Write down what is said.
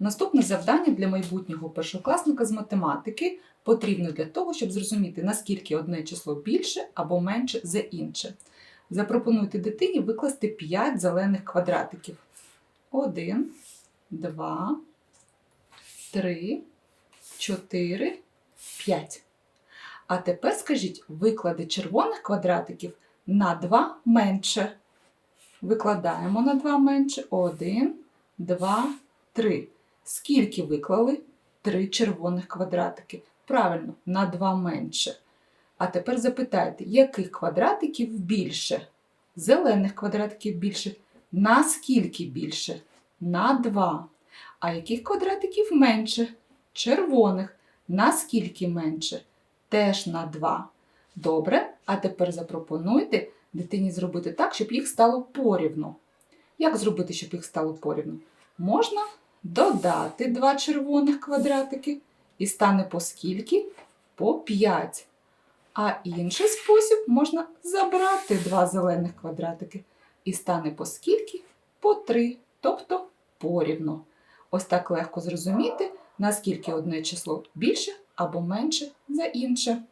Наступне завдання для майбутнього першокласника з математики потрібно для того, щоб зрозуміти, наскільки одне число більше або менше за інше. Запропонуйте дитині викласти 5 зелених квадратиків. 1, 2, 3, 4, 5. А тепер скажіть виклади червоних квадратиків на 2 менше. Викладаємо на 2 менше. 1, 2, 3. Скільки виклали? 3 червоних квадратики. Правильно, на 2 менше. А тепер запитайте, яких квадратиків більше? Зелених квадратиків більше. На скільки більше? На 2. А яких квадратиків менше? Червоних. На скільки менше? Теж на 2. Добре, а тепер запропонуйте дитині зробити так, щоб їх стало порівну. Як зробити, щоб їх стало порівну? Можна додати два червоних квадратики і стане по скільки? По 5. А інший спосіб можна забрати два зелених квадратики і стане по скільки? По 3, тобто порівну. Ось так легко зрозуміти, наскільки одне число більше або менше за інше.